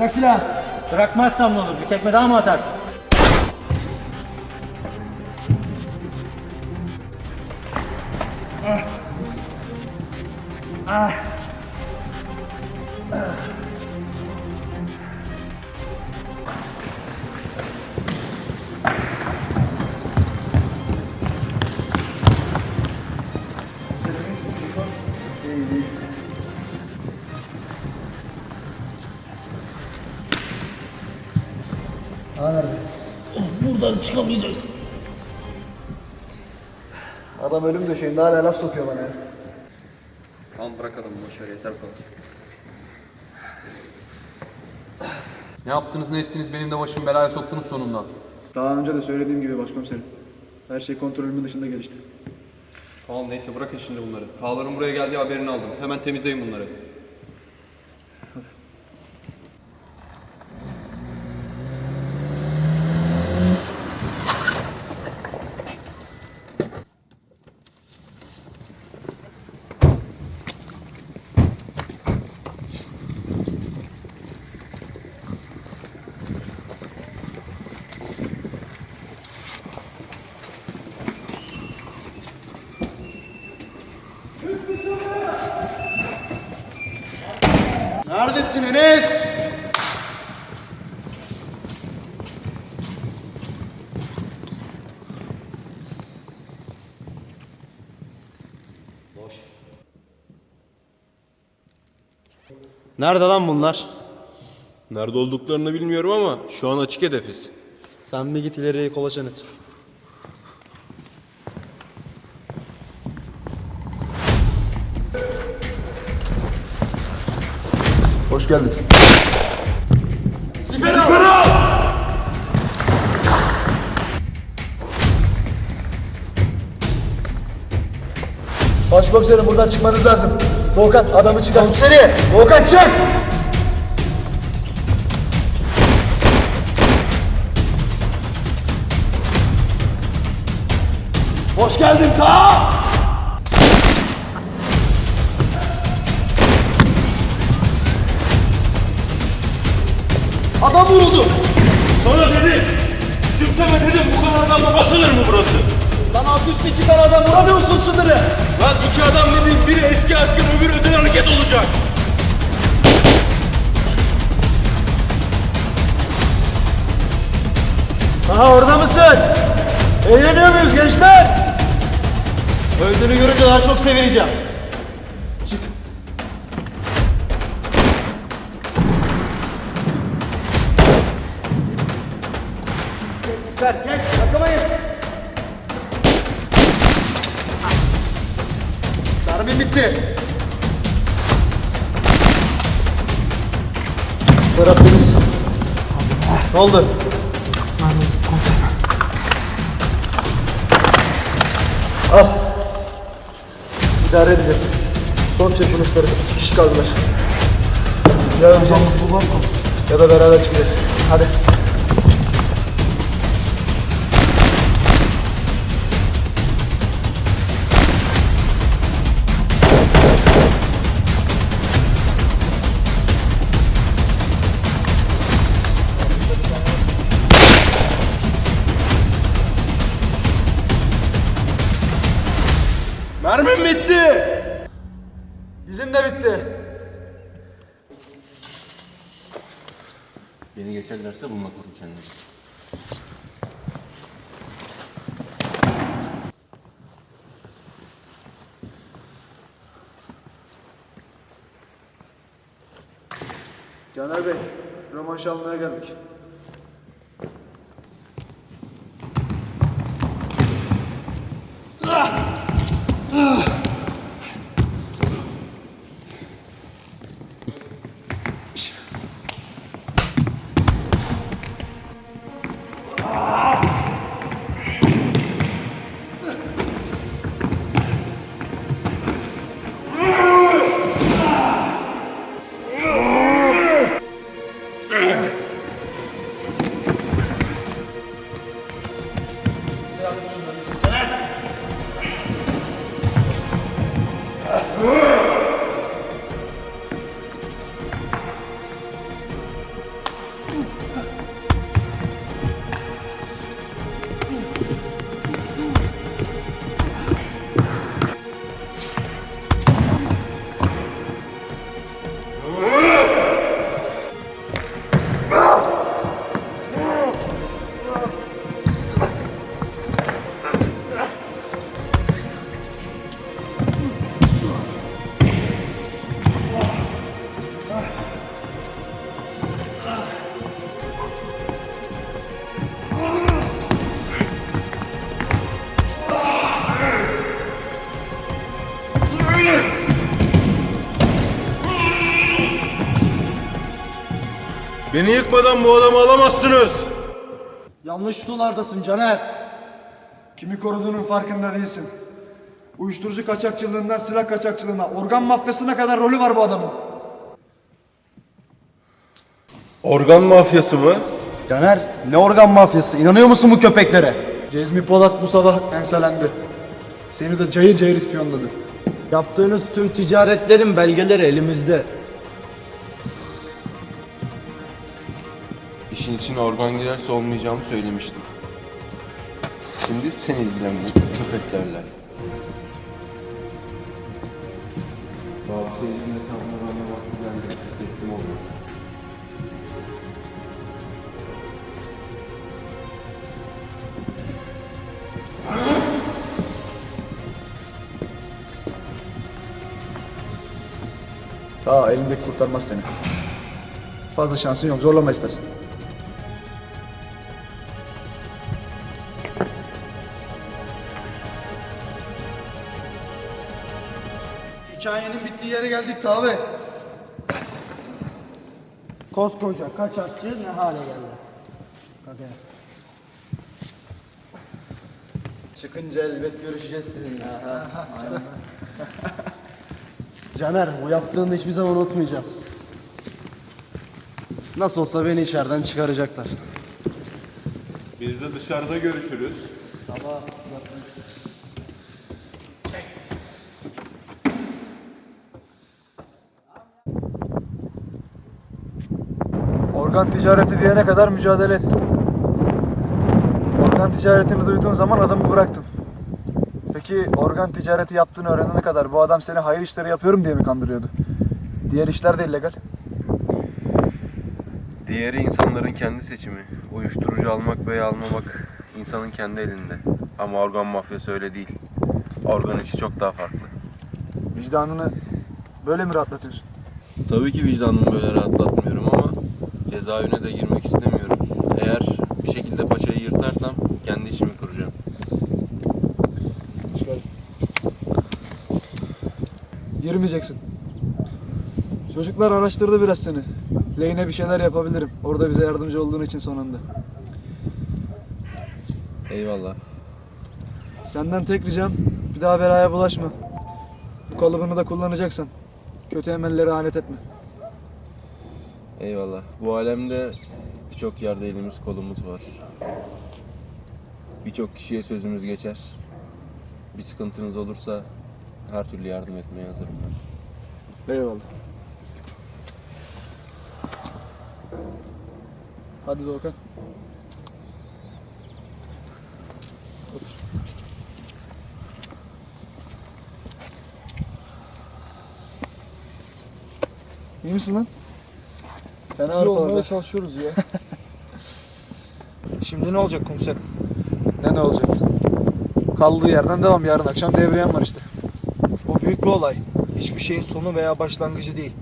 Bırak silahı. Bırakmazsam ne olur? Bir tekme daha mı atarsın? Aa nerede? Buradan çıkamayacaksın. Adam ölüm döşeğinde hala laf sokuyor bana ya. Tamam bırak adamı boşver yeter bu kadar. Ne yaptınız ne ettiniz benim de başım belaya soktunuz sonunda. Daha önce de söylediğim gibi başkomiserim. Her şey kontrolümün dışında gelişti. Tamam neyse bırakın şimdi bunları. Kağların buraya geldiği haberini aldım. Hemen temizleyin bunları. Enes? Boş. Nerede lan bunlar? Nerede olduklarını bilmiyorum ama şu an açık hedefiz. Sen bir git ileriye kolaçan et. Geldin. Siper al! Başkomiserim buradan çıkmanız lazım. Volkan adamı çıkar. Komiseri! Volkan çık! Hoş geldin ta. Adam vuruldu. Sana dedim. Küçümseme dedim bu kadar adamla basılır mı burası? Lan alt üstü iki tane adam vuramıyor musun sınırı? Lan iki adam dediğin biri eski asker öbürü özel hareket olacak. Aha orada mısın? Eğleniyor muyuz gençler? Öldüğünü görünce daha çok sevineceğim. Süper geç yakamayın. Mermim bitti. Deniz. Ne oldu? Al. İdare edeceğiz. Son çözülüşleri iki kişi kaldılar. Ya ya da beraber çıkacağız. Hadi. Beni geçerlerse bununla korur kendini. Caner Bey, rövanş almaya geldik. Ugh! Beni yıkmadan bu adamı alamazsınız. Yanlış sulardasın Caner. Kimi koruduğunun farkında değilsin. Uyuşturucu kaçakçılığından silah kaçakçılığına, organ mafyasına kadar rolü var bu adamın. Organ mafyası mı? Caner ne organ mafyası? İnanıyor musun bu köpeklere? Cezmi Polat bu sabah enselendi. Seni de cayır cayır ispiyonladı. Yaptığınız tüm ticaretlerin belgeleri elimizde. İşin içine organ girerse olmayacağımı söylemiştim. Şimdi sen ilgilen bu köpeklerle. Bazı elimde kalmalarına vakti geldi. Teslim oldum. Ta elindeki kurtarmaz seni. Fazla şansın yok. Zorlama istersen. Hikayenin bittiği yere geldik tabi. Koskoca kaçakçı ne hale geldi? Hadi. Çıkınca elbet görüşeceğiz sizinle. Caner bu yaptığını hiçbir zaman unutmayacağım. Nasıl olsa beni içeriden çıkaracaklar. Biz de dışarıda görüşürüz. Organ ticareti diyene kadar mücadele ettim. Organ ticaretini duyduğun zaman adamı bıraktın. Peki organ ticareti yaptığını öğrenene kadar bu adam seni hayır işleri yapıyorum diye mi kandırıyordu? Diğer işler de illegal. Diğeri insanların kendi seçimi. Uyuşturucu almak veya almamak insanın kendi elinde. Ama organ mafyası öyle değil. Organ içi çok daha farklı. Vicdanını böyle mi rahatlatıyorsun? Tabii ki vicdanımı böyle rahatlatmıyorum cezaevine de girmek istemiyorum. Eğer bir şekilde paçayı yırtarsam kendi işimi kuracağım. Girmeyeceksin. Çocuklar araştırdı biraz seni. Lehine bir şeyler yapabilirim. Orada bize yardımcı olduğun için sonunda. Eyvallah. Senden tek ricam bir daha belaya bulaşma. Bu kalıbını da kullanacaksan. Kötü emellere alet etme. Eyvallah. Bu alemde birçok yerde elimiz kolumuz var. Birçok kişiye sözümüz geçer. Bir sıkıntınız olursa her türlü yardım etmeye hazırım ben. Eyvallah. Hadi Doğukan. İyi misin lan? Fena İyi olmaya ortalarda. çalışıyoruz ya. Şimdi ne olacak komiserim? Ne ne olacak? Kaldığı yerden devam. Yarın akşam devriyen var işte. Bu büyük bir olay. Hiçbir şeyin sonu veya başlangıcı değil.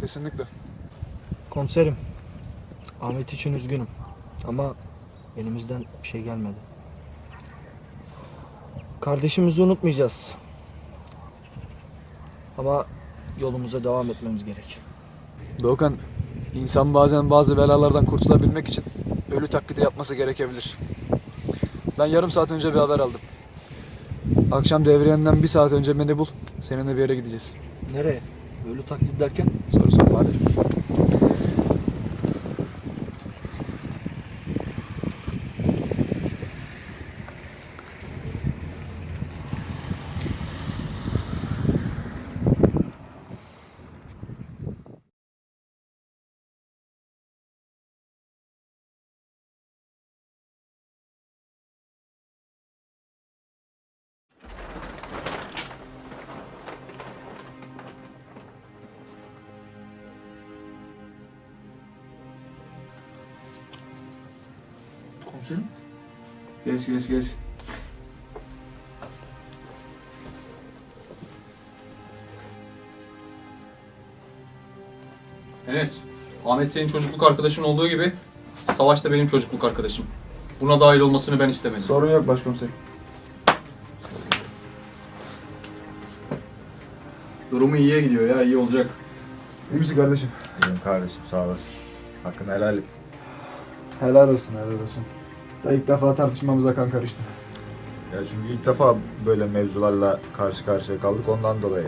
Kesinlikle. Komiserim, Ahmet için üzgünüm ama elimizden bir şey gelmedi. Kardeşimizi unutmayacağız. Ama yolumuza devam etmemiz gerek. Doğukan, insan bazen bazı belalardan kurtulabilmek için ölü taklidi yapması gerekebilir. Ben yarım saat önce bir haber aldım. Akşam devriyenden bir saat önce beni bul. Seninle bir yere gideceğiz. Nereye? Ölü taklit derken? Soru sorma hadi. Komiserim? Geç geç geç. Enes, Ahmet senin çocukluk arkadaşın olduğu gibi Savaş da benim çocukluk arkadaşım. Buna dahil olmasını ben istemedim. Sorun yok başkomiserim. Durumu iyiye gidiyor ya, iyi olacak. İyi misin kardeşim? İyiyim kardeşim sağ olasın. Hakkını helal et. Helal olsun helal olsun. Da ilk defa tartışmamıza kan karıştı. Ya çünkü ilk defa böyle mevzularla karşı karşıya kaldık ondan dolayı.